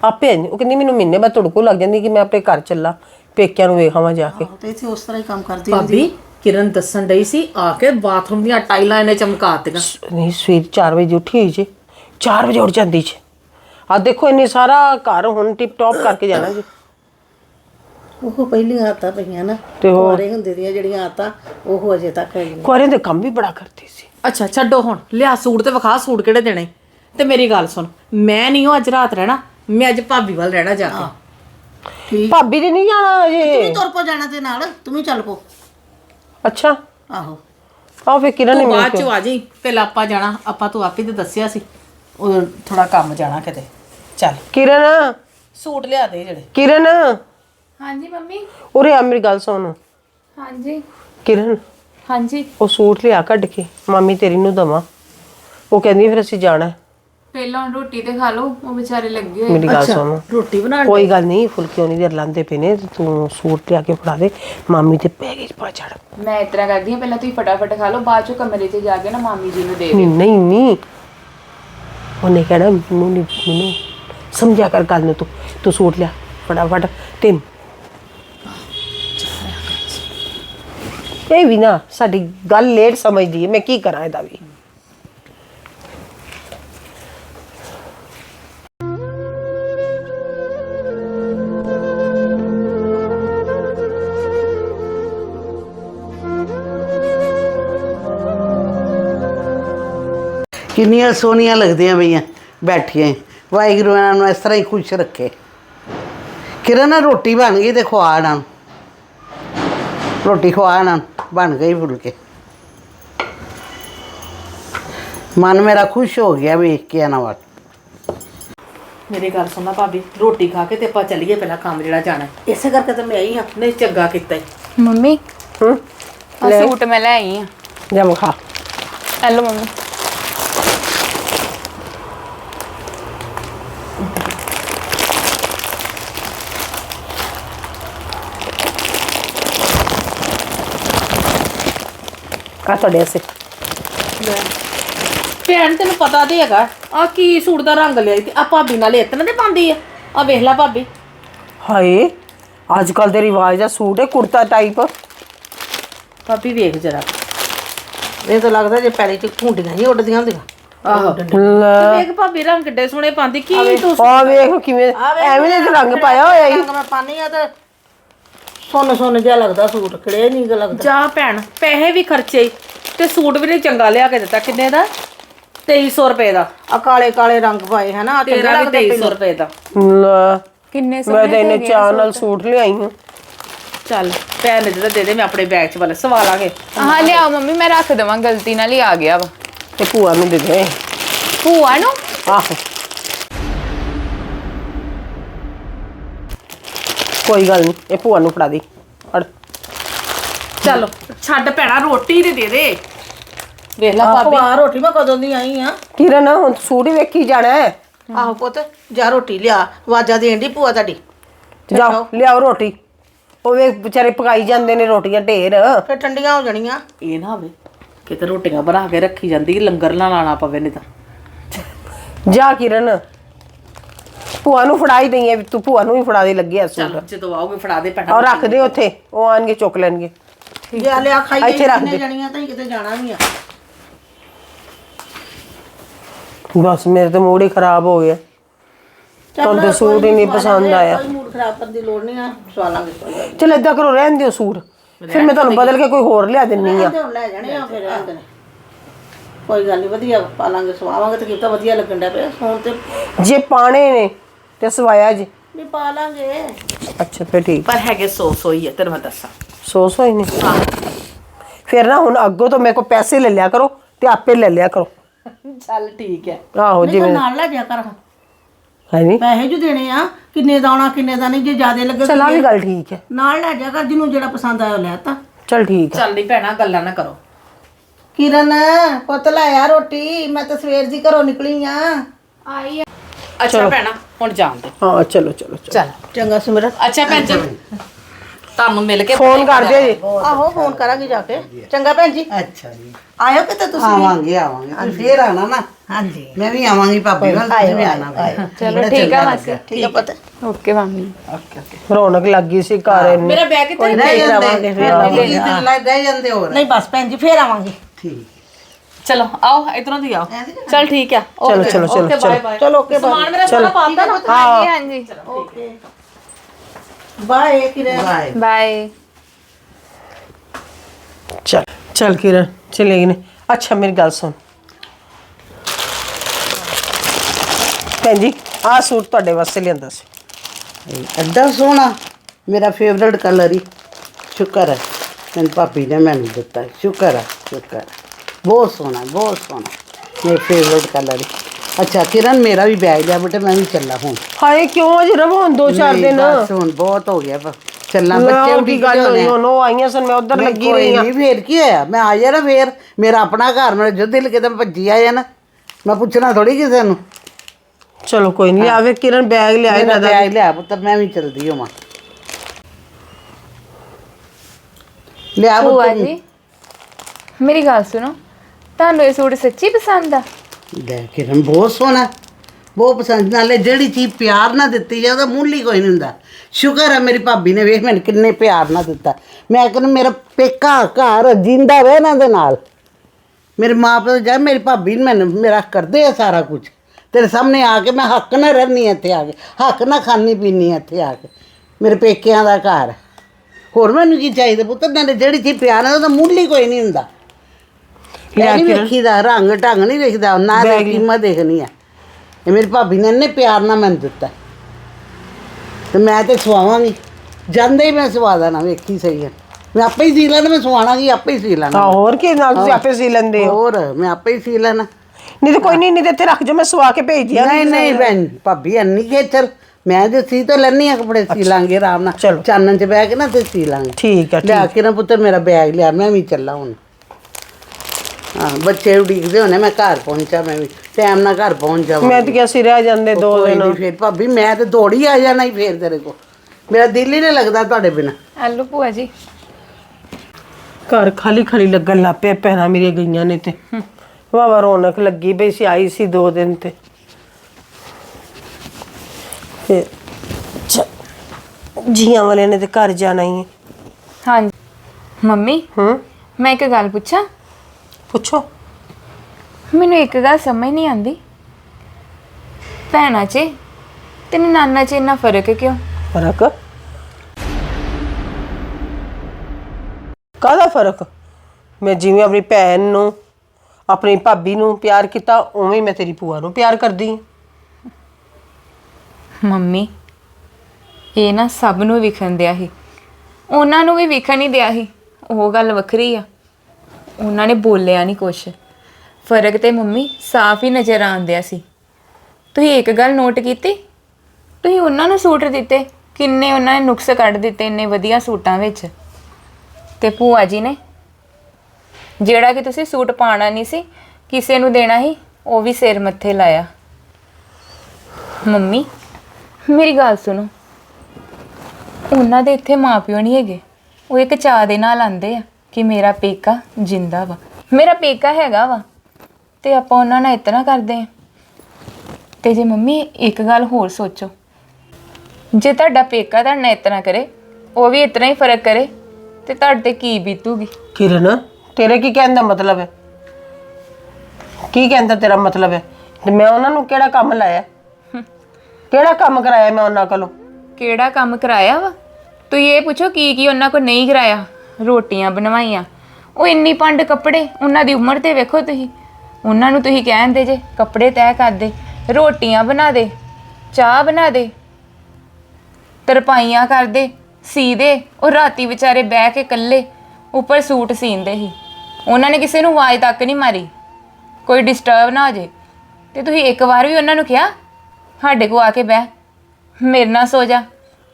ਆਪੇ ਆ ਜਾਂਦੀ ਉਹ ਕਹਿੰਦੀ ਮੈਨੂੰ ਮਹੀਨੇ ਬਾਅਦ ਤੁੜਕੋ ਲੱਗ ਜਾਂਦੀ ਕਿ ਮੈਂ ਆਪਣੇ ਘਰ ਚੱਲਾਂ ਪੇਕਿਆਂ ਨੂੰ ਵੇਖਾਵਾਂ ਜਾ ਕੇ।
ਆਹੋ, ਤੇ ਇੱਥੇ ਉਸ ਤਰ੍ਹਾਂ ਹੀ ਕੰਮ ਕਰਦੀ ਹੁੰਦੀ।
ਭਾਬੀ ਕਿਰਨ ਦੱਸਣ ਡਈ ਸੀ ਆ ਕੇ ਬਾਥਰੂਮ ਦੀਆਂ ਟਾਈਲਾਂ ਇਹਨੇ ਚਮਕਾਤੀਆਂ।
ਨਹੀਂ ਸਵੇਰ 4 ਵਜੇ ਉੱਠੀ ਹੋਈ ਜੇ। 4 ਵਜੇ ਉੱਠ ਜਾਂਦੀ ਜੇ। ਆ ਦੇਖੋ ਇੰਨੇ ਸਾਰਾ ਘਰ ਹੁਣ ਟਿਪ ਟੌਪ ਕਰਕੇ ਜਾਣਾ ਜੀ।
ਉਹ ਪਹਿਲੀਆਂ ਆਦਤਾਂ ਪਈਆਂ ਨਾ
ਤੇ ਹੋਰ?
ਕੁਆਰੇ ਹੁੰਦੇ ਦੀਆਂ ਜਿਹੜੀਆਂ ਆਦਤਾਂ ਉਹ ਅਜੇ ਤੱਕ ਹੈਗੀਆਂ।
ਕੁਆਰਿਆਂ ਦੇ ਕੰਮ ਵੀ ਬੜਾ ਕਰਦੀ ਸੀ।
ਅੱਛਾ ਛੱਡੋ ਹੁਣ ਲਿਆ ਸੂਟ ਤੇ ਵਿਖਾ ਸੂਟ ਕਿਹੜੇ ਦੇਣੇ। ਤੇ ਮੇਰੀ ਗੱਲ ਸੁਣ ਮੈਂ ਨਹੀਂ ਉਹ ਅੱਜ ਰਾਤ ਰਹਿਣਾ ਮੈਂ ਅੱਜ ਭਾਬੀ ਵੱਲ ਰਹਿਣਾ ਜਾ ਕੇ।
ਠੀਕ?
ਭਾਬੀ ਨੇ ਨਹੀਂ ਜਾਣਾ
ਤੂੰ
ਅਜੇ
ਤੁਰ ਪੋ ਜਾਣਾ ਤੇ ਨਾਲ ਤੂੰ ਵੀ ਚੱਲ ਪੋ।
ਅੱਛਾ।
ਆਹੋ।
ਆ ਫੇ ਕਿਰਨ ਨੇ
ਤੂੰ ਬਾਅਦ ਚ ਆ ਜੀ ਪਹਿਲਾਂ ਆਪਾਂ ਜਾਣਾ ਆਪਾਂ ਤੂੰ ਆਪੇ ਤੇ ਦੱਸਿਆ ਸੀ। ਉਹ ਥੋੜਾ ਕੰਮ ਜਾਣਾ ਕਿਤੇ। ਚੱਲ।
ਕਿਰਨ।
ਸੂਟ ਲਿਆ ਦੇ ਜਿਹੜੇ।
ਕਿਰਨ।
ਹਾਂਜੀ ਮੰਮੀ।
ਉਰੇ ਆ ਮੇਰੀ ਗੱਲ ਸੁਣ।
ਹਾਂਜੀ।
ਕਿਰਨ।
ਹਾਂਜੀ।
ਉਹ ਸੂਟ ਲਿਆ ਕੱਢ ਕੇ ਮਾਮੀ ਤੇਰੀ ਨੂੰ ਦਵਾਂ। ਉਹ ਕਹਿੰਦੀ ਫਿਰ ਅਸੀਂ ਜਾਣਾ। ਹੈ।
ਪਹਿਲਾਂ ਰੋਟੀ ਤੇ ਖਾ ਲਓ ਉਹ ਵਿਚਾਰੇ ਲੱਗੇ ਹੋਏ।
ਮੇਰੀ ਗੱਲ ਸੁਣ।
ਰੋਟੀ ਬਣਾ
ਕੋਈ ਗੱਲ ਨਹੀਂ ਫੁਲਕੇ ਉਨੀ ਦੇਰ ਲਾਂਦੇ ਪਏ ਨੇ ਤੇ ਤੂੰ ਸੂਟ ਲਿਆ ਕੇ ਫੜਾ ਦੇ ਮਾਮੀ ਤੇ ਪੈ ਗਈ ਪਾ ਛੜ
ਮੈਂ ਇਸ ਤਰ੍ਹਾਂ ਕਰਦੀ ਹਾਂ ਪਹਿਲਾਂ ਤੁਸੀਂ ਫਟਾਫਟ ਖਾ ਲਓ ਬਾਅਦ ਚੋਂ ਕਮਰੇ 'ਚ ਜਾ ਕੇ ਨਾ ਮਾਮੀ ਜੀ ਨੂੰ ਦੇ
ਨਹੀਂ ਨਹੀਂ ਨਹੀਂ। ਉਹਨੇ ਕਹਿਣਾ ਮੈਨੂੰ ਨਹੀਂ ਮੈਨੂੰ ਸਮਝਿਆ ਕਰ ਗੱਲ ਨੂੰ ਤੂੰ ਤੂੰ ਸੂਟ ਲਿਆ ਫਟਾਫਟ ਤੇ ਇਹ ਵੀ ਨਾ ਸਾਡੀ ਗੱਲ ਲੇਟ ਸਮਝਦੀ ਹੈ ਮੈਂ ਕੀ ਕਰਾਂ ਇਹਦਾ ਵੀ?
ਕਿੰਨੀਆਂ ਸੋਹਣੀਆਂ ਲੱਗਦੀਆਂ ਪਈਆਂ ਬੈਠੀਆਂ ਵਾਹਿਗੁਰੂ ਇਹਨਾਂ ਨੂੰ ਇਸ ਤਰ੍ਹਾਂ ਹੀ ਖੁਸ਼ ਰੱਖੇ। ਕਿਰਨ ਨਾਲ ਰੋਟੀ ਬਣ ਗਈ ਤੇ ਖਵਾ ਇਹਨਾਂ ਨੂੰ ਰੋਟੀ ਖਵਾ ਇਹਨਾਂ ਨੂੰ ਬਣ ਗਈ ਫੁਲਕੇ। ਮਨ ਮੇਰਾ ਖੁਸ਼ ਹੋ ਗਿਆ ਵੇਖ ਕੇ ਇਹਨਾਂ ਵੱਲ।
ਮੇਰੀ ਗੱਲ ਸੁਣਨਾ ਭਾਬੀ ਰੋਟੀ ਖਾ ਕੇ ਤੇ ਆਪਾਂ ਚੱਲੀਏ ਪਹਿਲਾਂ ਕੰਮ ਜਿਹੜਾ ਜਾਣਾ। ਹੈ।
ਇਸੇ ਕਰਕੇ ਤਾਂ ਮੈਂ ਆਈ ਹਾਂ
ਨਹੀਂ ਚੰਗਾ ਕੀਤਾ ਈ।
ਮੰਮੀ
ਹੂੰ?
ਆ ਸੂਟ ਮੈਂ ਲੈ ਆਈ ਆ
ਜਮ ਖਾ।
Hello mummy.
ਆ ਤੁਹਾਡੇ ਵਾਸਤੇ।
ਭੈਣ ਤੈਨੂੰ ਪਤਾ ਤੇ ਹੈਗਾ ਆ ਕੀ ਸੂਟ ਦਾ ਰੰਗ ਲਿਆ ਤੇ ਆ ਭਾਬੀ ਨਾਲ ਇਤਨਾ ਦੇ ਪਾਉਂਦੀ ਆ। ਆ ਵੇਖ ਲੈ ਭਾਬੀ।
ਹਾਏ ਅੱਜ ਕੱਲ ਦੇ ਰਿਵਾਜ ਦਾ ਸੂਟ ਹੈ ਕੁੜਤਾ ਟਾਈਪ
ਭਾਬੀ ਵੇਖ ਜਰਾ।
ਇਹ ਤਾਂ ਲੱਗਦਾ ਜੇ ਪੈਲੀ ਚ ਘੁੰਡੀਆਂ ਹੀ ਉੱਡਦੀਆਂ ਹੁੰਦੀਆਂ।
ਆਹੋ। ਵੇਖ ਭਾਬੀ ਰੰਗ ਕਿੱਡੇ ਸੋਹਣੇ ਪਾਉਂਦੀ ਕੀ ਤੂੰ
ਆ ਵੇਖ ਕਿਵੇਂ ਐਵੇਂ ਦੇ ਰੰਗ ਪਾਇਆ ਹੋਇਆ ਈ।
ਰੰਗ ਮੈਂ ਪਾਣੀ ਆ ਤੇ ਸੁੰਨ ਸੁੰਨ ਜਿਹਾ ਲੱਗਦਾ ਸੂਟ ਕਿਹੜੇ ਨਹੀਂ ਗਾ ਲੱਗਦਾ।
ਜਾ ਭੈਣ ਪੈਸੇ ਵੀ ਖਰਚੇ ਤੇ ਸੂਟ ਵੀ ਨਹੀਂ ਚੰਗਾ ਲਿਆ ਕੇ ਦਿੱਤਾ। ਕਿੰਨੇ ਦਾ? 2300 ਰੁਪਏ ਦਾ।
ਆ ਕਾਲੇ ਕਾਲੇ ਰੰਗ ਪਾਏ ਹੈ ਨਾ ਚੰਗਾ
ਤੇਰਾ ਵੀ
ਲੱਗਦਾ
2300 ਰੁਪਏ ਦਾ।
ਲੈ
ਕਿੰਨੇ
ਮੈਂ ਤਾਂ ਇਹਨੇ ਚਾਹ ਨਾਲ ਸੂਟ ਲਿਆਈ ਹਾਂ।
ਚੱਲ ਭੈਣ ਨੇ ਜਿਹੜਾ ਦੇ ਦੇ ਮੈਂ ਆਪਣੇ ਬੈਗ 'ਚ ਵਾਲੇ ਸਵਾ ਲਾਂਗੇ
ਹਾਂ ਲਿਆਓ ਮੰਮੀ ਮੈਂ ਰੱਖ ਦੇਵਾਂ ਗਲਤੀ ਨਾਲ ਹੀ ਆ ਗਿਆ ਵਾ।
ਤੇ ਭੂਆ ਨੂੰ ਦੇ ਦੇ।
ਭੂਆ ਨੂੰ?
ਆਹੋ। ਕੋਈ ਗੱਲ ਨਹੀਂ ਇਹ ਭੂਆ ਨੂੰ ਫੜਾ ਦੀ। ਅੜ।
ਚਲੋ ਛੱਡ ਭੈਣਾ ਰੋਟੀ ਤੇ ਦੇ ਦੇ। ਵੇਖ ਲੈ ਭਾਬੀ।
ਭਵਾ ਰੋਟੀ ਮੈਂ ਕਦੋਂ ਦੀ ਆਈ ਆ?
ਕਿਰਨ ਹੁਣ ਸੂਟ ਹੀ ਵੇਖੀ ਜਾਣਾ ਹੈ।
ਆਹੋ ਪੁੱਤ ਜਾ ਰੋਟੀ ਲਿਆ ਆਵਾਜ਼ਾਂ ਦੇਣ ਦੀ ਭੂਆ ਤੁਹਾਡੀ।
ਜਾਓ ਲਿਆਓ ਰੋਟੀ। ਉਹ ਵੇ ਵਿਚਾਰੇ ਪਕਾਈ ਜਾਂਦੇ ਨੇ ਰੋਟੀਆਂ ਢੇਰ।
ਫਿਰ ਠੰਡੀਆਂ ਹੋ ਜਾਣੀਆਂ।
ਇਹ ਨਾ ਹੋਵੇ ਕਿਤੇ ਰੋਟੀਆਂ ਬਣਾ ਕੇ ਰੱਖੀ ਜਾਂਦੀ ਲੰਗਰ ਨਾ ਲਾਣਾ ਪਵੇ ਨਹੀਂ ਤਾਂ।
ਜਾ ਕਿਰਨ। ਭੂਆ ਨੂੰ ਫੜਾ ਹੀ ਦਈਏ ਤੂੰ ਭੂਆ ਨੂੰ ਹੀ ਫੜਾ ਦੇ ਲੱਗਿਆ ਸੂਟ।
ਚੱਲ ਜਦੋਂ ਆਓਗੇ ਫੜਾ ਦੇ ਭੈਣਾ
ਔਰ ਰੱਖ ਦੇ ਉੱਥੇ ਉਹ ਆਣਗੇ ਚੁੱਕ ਲੈਣਗੇ।
ਖਾਈ
ਇੱਥੇ ਰੱਖ ਦੇ।
ਕਿੰਨੇ ਜਾਣੀਆਂ ਤਾਂ ਕਿਤੇ ਜਾਣਾ ਵੀ ਆ।
ਬਸ ਮੇਰੇ ਤਾਂ ਮੂਡ ਹੀ ਖਰਾਬ ਹੋ ਗਿਆ। ਤੁਹਾਨੂੰ ਤਾਂ ਸੂਟ ਹੀ ਨਹੀਂ ਪਸੰਦ ਆਇਆ।
ਕੋਈ ਮੂਡ ਖਰਾਬ ਕਰਨ ਦੀ ਲੋੜ ਨਹੀਂ ਆ ਸਵਾਲਾਂਗੇ ਗੱਲ
ਚਲ ਏਦਾਂ ਕਰੋ ਰਹਿਣ ਦਿਓ ਸੂਟ। ਫਿਰ ਮੈਂ ਤੁਹਾਨੂੰ ਬਦਲ ਕੇ ਕੋਈ ਹੋਰ ਲਿਆ ਦਿੰਨੀ ਆ।
ਨਹੀਂ ਤੇ ਹੁਣ ਲੈ ਜਾਣੇ ਆ ਫਿਰ ਰਹਿਣ ਦੇਣੇ। ਕੋਈ ਗੱਲ ਨਹੀਂ ਵਧੀਆ ਪਾਲਾਂਗੇ ਸਵਾਵਾਂਗੇ ਤੇ ਕਿਤਾ ਵਧੀਆ ਲੱਗਣ ਦਾ ਪਿਆ ਸੌਣ ਤੇ।
ਜੇ ਪਾਣੇ ਨੇ ਤੇ ਸਵਾਇਆ ਜੀ?
ਵੀ ਪਾ ਲਾਂਗੇ।
ਅੱਛਾ ਫਿਰ ਠੀਕ।
ਪਰ ਹੈਗੇ ਸੌ ਸੌ ਹੀ ਹੈ ਤੈਨੂੰ ਮੈਂ ਦੱਸਾਂ।
ਸੌ ਸੌ ਹੀ। ਨੇ ਫਿਰ ਨਾ ਹੁਣ ਅੱਗੋਂ ਤੋਂ ਮੇਰੇ ਕੋਲ ਪੈਸੇ ਲੈ ਲਿਆ ਕਰੋ ਤੇ ਆਪੇ ਲੈ ਲਿਆ ਕਰੋ।
ਚੱਲ ਠੀਕ ਹੈ।
ਆਹੋ
ਨਹੀਂ ਤਾਂ
ਜਿਵੇਂ
ਨਾਲ ਲੈ ਜਾ ਕਰ
ਹੈ ਨਹੀਂ
ਪੈਸੇ ਜੋ ਦੇਣੇ ਆ ਕਿੰਨੇ ਦਾ ਆਉਣਾ ਕਿੰਨੇ ਦਾ ਨਹੀਂ ਜੇ ਜ਼ਿਆਦਾ ਲੱਗੇ
ਚਲ ਆ ਵੀ ਗੱਲ ਠੀਕ ਹੈ।
ਨਾਲ ਲੈ ਜਾ ਕਰ ਜਿਹਨੂੰ ਜਿਹੜਾ ਪਸੰਦ ਆਇਆ ਉਹ ਲੈ ਤਾ।
ਚਲ ਠੀਕ ਹੈ।
ਚੱਲ ਨਹੀਂ ਭੈਣਾ ਗੱਲਾਂ ਨਾ ਕਰੋ।
ਕਿਰਨ ਪੁੱਤ ਲਾਇਆ ਰੋਟੀ ਮੈਂ ਤਾਂ ਸਵੇਰ ਦੀ ਘਰੋਂ ਨਿਕਲੀ ਆ।
ਆਈ
ਅੱਛਾ ਭੈਣਾ ਹੁਣ ਜਾਣ ਦੇ
ਹਾਂ ਚਲੋ ਚਲੋ ਚਲੋ
ਚੱਲ
ਚੰਗਾ ਸਿਮਰਤ
ਅੱਛਾ ਭੈਣ ਜੀ ਤੁਹਾਨੂੰ ਮਿਲ ਕੇ
ਫੋਨ ਕਰ ਦਿਓ ਜੀ
ਆਹੋ ਫੋਨ ਕਰਾਂਗੀ ਜਾ ਕੇ ਚੰਗਾ ਭੈਣ ਜੀ
ਅੱਛਾ ਜੀ
ਆਇਓ ਕਿਤੇ ਤੁਸੀਂ
ਆਵਾਂਗੇ ਆਵਾਂਗੇ ਤੁਸੀਂ ਫੇਰ ਆਣਾ ਨਾ
ਹਾਂਜੀ
ਮੈਂ ਵੀ ਆਵਾਂਗੀ ਭਾਬੀ ਵੱਲ ਤੁਸੀਂ ਵੀ ਆਣਾ
ਚਲੋ ਠੀਕ ਆ ਮਾਸੀ
ਠੀਕ ਹੈ ਪੁੱਤ
ਓਕੇ ਮੰਮੀ
ਰੌਣਕ ਲੱਗੀ ਸੀ ਘਰ ਇੰਨੀ
ਮੇਰਾ ਬੈਗ ਕਿੱਥੇ
ਰਹਿ ਜਾਂਦੇ ਫੇਰ ਲੈ ਰਹਿ ਜਾਂਦੇ ਹੋਰ
ਨਹੀਂ ਬਸ ਭੈਣ ਜੀ ਫੇਰ ਆਵਾਂਗੇ
ਠੀਕ
ਚਲੋ ਆਓ ਇਧਰੋਂ ਦੀ ਆਓ ਚੱਲ ਠੀਕ ਆ
ਚਲੋ ਚਲੋ ਚਲੋ
ਓਕੇ ਬਾਏ ਬਾਏ
ਚਲੋ ਓਕੇ
ਸਮਾਨ ਮੇਰਾ ਸਾਰਾ ਪਾਤਾ ਨਾ
ਹਾਂਜੀ ਹਾਂਜੀ
okay bye Kiran
bye
bye
ਚਲ ਚਲ ਕਿਰਨ ਚਲੇ ਗਏ ਨੇ ਅੱਛਾ ਮੇਰੀ ਗੱਲ ਸੁਣ ਭੈਣ ਜੀ ਆਹ ਸੂਟ ਤੁਹਾਡੇ ਵਾਸਤੇ ਲਿਆਂਦਾ ਸੀ
ਐਡਾ ਸੋਹਣਾ ਮੇਰਾ ਫੇਵਰਟ ਕਲਰ ਹੀ ਸ਼ੁਕਰ ਹੈ ਮੈਨੂੰ ਭਾਬੀ ਨੇ ਮੈਨੂੰ ਦਿੱਤਾ ਸ਼ੁਕਰ ਹੈ ਸ਼ੁਕਰ ਹੈ ਬਹੁਤ ਸੋਹਣਾ ਬਹੁਤ ਸੋਹਣਾ। ਮੇਰੇ ਫੇਵਰਟ ਕਲਰ ਹੀ ਅੱਛਾ ਕਿਰਨ ਮੇਰਾ ਵੀ ਬੈਗ ਲਿਆ ਬੇਟੇ ਮੈਂ ਵੀ ਚੱਲਾਂ ਹੁਣ।
ਹਾਏ ਕਿਉਂ ਅਜ ਰਵੋ ਦੋ ਚਾਰ ਦਿਨ?
ਬਸ ਹੁਣ ਬਹੁਤ ਹੋ ਗਿਆ ਬਸ ਚੱਲਾਂ
ਬੱਚੇ
ਉਡੀਕ
ਗੱਲ ਹੋਈ
ਹੋਣੇ
ਉਹ ਆਈਆਂ ਸਨ ਮੈਂ ਉਧਰ ਲੱਗੀ ਰਹੀ ਆ
ਨਹੀਂ ਫੇਰ ਕੀ ਹੋਇਆ? ਮੈਂ ਆ ਜਾਣਾ ਫੇਰ। ਮੇਰਾ ਆਪਣਾ ਘਰ ਮੇਰਾ ਜੋ ਦਿਲ ਕਿਤੇ ਭੱਜੀ ਆ ਜਾਣਾ। ਮੈਂ ਪੁੱਛਣਾ ਥੋੜੀ ਕਿਸੇ ਨੂੰ।
ਚਲੋ ਕੋਈ ਨਹੀਂ ਆਵੇ ਕਿਰਨ ਬੈਗ ਲਿਆਏ
ਮੇਰਾ
ਨਾ
ਬੈਗ ਲਿਆ ਪੁੱਤ ਮੈਂ ਵੀ ਚਲਦੀ ਹਾਂ ਲਿਆ ਪੁੱਤ
ਜੀ ਮੇਰੀ ਗੱਲ ਸੁਣੋ। ਤੁਹਾਨੂੰ ਇਹ ਸੂਟ ਸੱਚੀ ਪਸੰਦ ਆ?
ਲੈ ਕਿਰਨ, ਬਹੁਤ ਸੋਹਣਾ। ਬਹੁਤ ਪਸੰਦ। ਨਾਲੇ ਜਿਹੜੀ ਚੀਜ਼ ਪਿਆਰ ਨਾਲ ਦਿੱਤੀ ਜਾਏ ਉਹਦਾ ਮੁੱਲ ਹੀ ਕੋਈ ਨਹੀਂ ਹੁੰਦਾ। ਸ਼ੁਕਰ ਆ ਮੇਰੀ ਭਾਬੀ ਨੇ ਵੇਖ ਮੈਨੂੰ ਕਿੰਨੇ ਪਿਆਰ ਨਾਲ ਦਿੱਤਾ। ਮੈਂ ਕਹਿੰਦਾ, ਮੇਰਾ ਪੇਕਾ ਘਰ ਜਿੰਦਾ ਰਹੇ ਇਹਨਾਂ ਦੇ ਨਾਲ। ਮੇਰੇ ਮਾਂ ਪਿਓ ਜਾ ਮੇਰੀ ਭਾਬੀ ਨੇ ਮੈਨੂੰ, ਮੇਰਾ ਕਰਦੇ ਆ ਸਾਰਾ ਕੁਝ ਤੇਰੇ ਸਾਹਮਣੇ ਆ ਕੇ ਮੈਂ ਹੱਕ ਨਾਲ ਰਹਿਣੀ ਇੱਥੇ ਆ ਕੇ। ਹੱਕ ਨਾਲ ਖਾਣੀ ਪੀਣੀ ਇੱਥੇ ਆ ਕੇ। ਮੇਰੇ ਪੇਕਿਆਂ ਦਾ ਘਰ। ਹੋਰ ਮੈਨੂੰ ਕੀ ਚਾਹੀਦਾ ਪੁੱਤ? ਨਾਲੇ ਜਿਹੜੀ ਚੀਜ਼ ਪਿਆਰ ਨਾਲ, ਉਹਦਾ ਮੁੱਲ ਹੀ ਕੋਈ ਨਹੀਂ ਹੁੰਦਾ। ਲੈ ਨਹੀਂ। ਵੇਖੀਦਾ ਰੰਗ ਢੰਗ ਨਹੀਂ ਵੇਖਦਾ ਨਾ ਦੇ। ਕੀਮਤ ਦੇਖਣੀ ਆ। ਇਹ ਮੇਰੀ ਭਾਬੀ ਨੇ ਇੰਨੇ ਪਿਆਰ ਨਾਲ ਮੈਨੂੰ ਦਿੱਤਾ। ਤੇ ਮੈਂ ਤੇ ਸਵਾਵਾਂਗੀ। ਜਾਂਦੇ ਹੀ ਮੈਂ ਸਵਾ ਦੇਣਾ ਵੇਖੀ ਸਹੀ ਹੈ ਮੈਂ ਆਪੇ ਹੀ ਸੀ ਲੈਣਾ ਮੈਂ ਸਵਾਣਾ ਕੀ ਆਪੇ ਹੀ ਸੀ ਲੈਣਾ।
ਹਾਂ ਹੋਰ ਕੀ ਨਾਲ ਤੁਸੀਂ ਆਪੇ ਸੀ ਲੈਂਦੇ ਹੋ?
ਹੋਰ ਮੈਂ ਆਪੇ ਹੀ ਸੀ ਲੈਣਾ।
ਨਹੀਂ ਤੇ ਕੋਈ ਨਹੀਂ ਨਹੀਂ ਤੇ ਇੱਥੇ ਰੱਖ ਜਾ ਮੈਂ ਸਵਾ ਕੇ ਭੇਜ ਦਿਆਂ
ਨਹੀਂ ਨਹੀਂ ਭੈਣ ਭਾਬੀ ਅੰਨੀ ਖੇਚਲ। ਮੈਂ ਜੇ ਸੀ ਤਾਂ ਲੈਣੀ ਆ ਕੱਪੜੇ ਸੀ ਲਾਂਗੇ ਆਰਾਮ ਨਾਲ। ਚਾਨਣ ਚ ਬਹਿ ਕੇ ਨਾ ਤੇ ਸੀ ਲਾਂਗੇ।
ਠੀਕ ਹੈ
ਲਿਆ ਕੇ ਨਾ ਪੁੱਤਰ ਮੇਰਾ ਬੈਗ ਲਿਆ ਮੈਂ ਵੀ ਚੱਲਾਂ ਹੁਣ। ਹਾਂ ਬੱਚੇ ਉਡੀਕਦੇ ਹੋਣੇ ਮੈਂ ਘਰ ਪਹੁੰਚਾ ਮੈਂ ਵੀ ਟਾਈਮ ਨਾਲ ਘਰ ਪਹੁੰਚ ਜਾਵਾਂ।
ਮੈਂ ਤਾਂ ਕਿਹਾ ਸੀ ਰਹਿ ਜਾਂਦੇ ਦੋ
ਕੋਈ
ਦਿਨ।
ਨਹੀਂ ਫਿਰ ਭਾਬੀ ਮੈਂ ਤੇ ਦੌੜੀ ਆ ਜਾਣਾ ਹੀ ਫੇਰ ਤੇਰੇ ਕੋ ਮੇਰਾ ਦਿਲ ਹੀ ਨਹੀਂ ਲੱਗਦਾ ਤੁਹਾਡੇ ਬਿਨਾ।
ਹੈਲੋ ਭੂਆ ਜੀ।
ਘਰ ਖਾਲੀ ਖਾਲੀ ਲੱਗਣ ਲੱਗ ਪਿਆ ਮੇਰੀਆਂ ਗਈਆਂ ਨੇ ਤੇ। ਵਾਵਾ ਰੌਣਕ ਲੱਗੀ ਪਈ ਸੀ ਆਈ ਸੀ ਦੋ ਦਿਨ ਤੇ। ਫਿਰ ਜੀਆਂ ਵਾਲੇ ਨੇ ਤੇ ਘਰ ਜਾਣਾ ਹੀ ਹੈ।
ਹਾਂਜੀ। ਮੰਮੀ
ਹੂੰ?
ਮੈਂ ਇੱਕ ਗੱਲ ਪੁੱਛਾਂ?
ਪੁੱਛੋ।
ਮੈਨੂੰ ਇੱਕ ਗੱਲ ਸਮਝ ਨਹੀਂ ਆਉਂਦੀ। ਭੈਣਾਂ 'ਚ ਤੇ ਨਾਨਾ 'ਚ ਇੰਨਾ ਫ਼ਰਕ ਕਿਉਂ?
ਫ਼ਰਕ? ਕਾਹਦਾ ਫ਼ਰਕ? ਮੈਂ ਜਿਵੇਂ ਆਪਣੀ ਭੈਣ ਨੂੰ ਆਪਣੀ ਭਾਬੀ ਨੂੰ ਪਿਆਰ ਕੀਤਾ ਉਵੇਂ ਹੀ ਮੈਂ ਤੇਰੀ ਭੂਆ ਨੂੰ ਪਿਆਰ ਕਰਦੀ ਹਾਂ।
ਮੰਮੀ ਇਹ ਨਾ ਸਭ ਨੂੰ ਵਿਖਣ ਦਿਆ ਸੀ। ਉਹਨਾਂ ਨੂੰ ਵੀ ਵਿਖਣ ਨਹੀਂ ਦਿਆ ਸੀ। ਉਹ ਗੱਲ ਵੱਖਰੀ ਆ। ਉਹਨਾਂ ਨੇ ਬੋਲਿਆ ਨਹੀਂ ਕੁਛ। ਫ਼ਰਕ ਤੇ ਮੰਮੀ ਸਾਫ਼ ਹੀ ਨਜ਼ਰ ਆਉਂਦਿਆ ਸੀ। ਤੁਸੀਂ ਇੱਕ ਗੱਲ ਨੋਟ ਕੀਤੀ? ਤੁਸੀਂ ਉਹਨਾਂ ਨੂੰ ਸੂਟ ਦਿੱਤੇ? ਕਿੰਨੇ ਉਹਨਾਂ ਨੇ ਨੁਕਸ ਕੱਢ ਦਿੱਤੇ ਇੰਨੇ ਵਧੀਆ ਸੂਟਾਂ ਵਿੱਚ? ਤੇ ਭੂਆ ਜੀ ਨੇ? ਜਿਹੜਾ ਕਿ ਤੁਸੀਂ ਸੂਟ ਪਾਣਾ ਨਹੀਂ ਸੀ, ਕਿਸੇ ਨੂੰ ਦੇਣਾ ਸੀ, ਉਹ ਵੀ ਸਿਰ ਮੱਥੇ ਲਾਇਆ। ਮੰਮੀ, ਮੇਰੀ ਗੱਲ ਸੁਣੋ। ਉਹਨਾਂ ਦੇ ਇੱਥੇ ਮਾਪਿਓ ਨਹੀਂ ਹੈਗੇ। ਉਹ ਇੱਕ ਚਾਹ ਦੇ ਨਾਲ ਆਂਦੇ ਆ। ਕਿ ਮੇਰਾ ਪੇਕਾ ਜਿੰਦਾ ਵਾ ਮੇਰਾ ਪੇਕਾ ਹੈਗਾ ਵਾ ਤੇ ਆਪਾਂ ਉਹਨਾਂ ਨਾਲ ਇਤਨਾ ਕਰਦੇ ਆ ਤੇ ਜੇ ਮੰਮੀ ਇੱਕ ਗੱਲ ਹੋਰ ਸੋਚੋ ਜੇ ਤੁਹਾਡਾ ਪੇਕਾ ਤੁਹਾਡੇ ਨਾਲ ਇਤਨਾ ਕਰੇ ਉਹ ਵੀ ਇਤਨਾ ਹੀ ਫ਼ਰਕ ਕਰੇ ਤੇ ਤੁਹਾਡੇ ਤੇ ਕੀ ਬੀਤੂਗੀ
ਕਿਰਨ ਤੇਰੇ ਕੀ ਕਹਿਣ ਦਾ ਮਤਲਬ ਹੈ ਕੀ ਕਹਿੰਦਾ ਤੇਰਾ ਮਤਲਬ ਹੈ ਤੇ ਮੈਂ ਉਹਨਾਂ ਨੂੰ ਕਿਹੜਾ ਕੰਮ ਲਾਇਆ ਕਿਹੜਾ ਕੰਮ ਕਰਾਇਆ ਮੈਂ ਉਹਨਾਂ ਕੋਲੋਂ
ਕਿਹੜਾ ਕੰਮ ਕਰਾਇਆ ਵਾ ਤੁਸੀਂ ਇਹ ਪੁੱਛੋ ਕੀ ਕੀ ਉਹਨਾਂ ਕੋ ਨਹੀਂ ਕਰਾਇਆ ਰੋਟੀਆਂ ਬਣਵਾਈਆਂ। ਉਹ ਇੰਨੀ ਪੰਡ ਕੱਪੜੇ ਉਹਨਾਂ ਦੀ ਉਮਰ ਤੇ ਵੇਖੋ ਤੁਸੀਂ। ਉਹਨਾਂ ਨੂੰ ਤੁਸੀਂ ਕਹਿੰਦੇ ਜੇ, ਕੱਪੜੇ ਤੈਅ ਕਰ ਦੇ, ਰੋਟੀਆਂ ਬਣਾ ਦੇ, ਚਾਹ ਬਣਾ ਦੇ, ਤਰਪਾਈਆਂ ਕਰ ਦੇ ਸੀ ਦੇ ਉਹ ਰਾਤੀ ਵਿਚਾਰੇ ਬਹਿ ਕੇ ਇਕੱਲੇ ਉੱਪਰ ਸੂਟ ਸੀਂਦੇ ਸੀ। ਉਹਨਾਂ ਨੇ ਕਿਸੇ ਨੂੰ ਆਵਾਜ਼ ਤੱਕ ਨਹੀਂ ਮਾਰੀ। ਕੋਈ ਡਿਸਟਰਬ ਨਾ ਹੋ ਜੇ। ਤੇ ਤੁਸੀਂ ਇੱਕ ਵਾਰ ਵੀ ਉਹਨਾਂ ਨੂੰ ਕਿਹਾ, ਸਾਡੇ ਕੋ ਆ ਕੇ ਬਹਿ। ਮੇਰੇ ਨਾਲ ਸੋ ਜਾ।